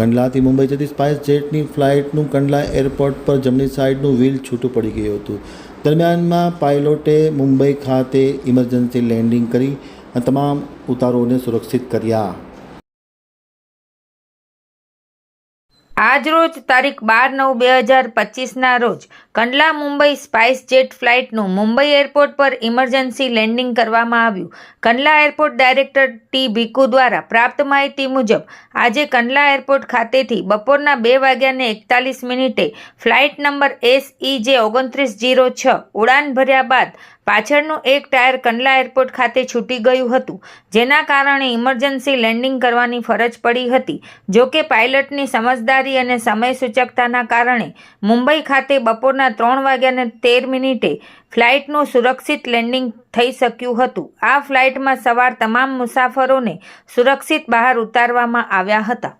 કંડલાથી મુંબઈ જતી સ્પાઇસ જેટની ફ્લાઇટનું કંડલા એરપોર્ટ પર જમણી સાઈડનું વ્હીલ છૂટું પડી ગયું હતું. દરમિયાનમાં પાયલોટે મુંબઈ ખાતે ઇમરજન્સી લેન્ડિંગ કરી અને તમામ ઉતારોને સુરક્ષિત કર્યા. આજરોજ તારીખ બાર નવ બે હજાર પચીસના રોજ કંડલા મુંબઈ સ્પાઇસ જેટ ફ્લાઇટનું મુંબઈ એરપોર્ટ પર ઇમરજન્સી લેન્ડિંગ કરવામાં આવ્યું. Kandla airport director T Bhiku દ્વારા પ્રાપ્ત માહિતી મુજબ, આજે કંડલા એરપોર્ટ ખાતેથી બપોરના બે વાગ્યાને એકતાલીસ મિનિટે ફ્લાઇટ નંબર એસ ઈ જે ઓગણત્રીસ જીરો છ ઉડાન ભર્યા બાદ પાછળનું એક ટાયર કંડલા એરપોર્ટ ખાતે છૂટી ગયું હતું, જેના કારણે ઇમરજન્સી લેન્ડિંગ કરવાની ફરજ પડી હતી. જોકે પાયલટની સમજદારી અને સમય સૂચકતાના કારણે મુંબઈ ખાતે બપોરના ત્રણ વાગ્યાને તેર મિનિટે ફ્લાઇટનું સુરક્ષિત લેન્ડિંગ થઈ શક્યું હતું. આ ફ્લાઇટમાં સવાર તમામ મુસાફરોને સુરક્ષિત બહાર ઉતારવામાં આવ્યા હતા.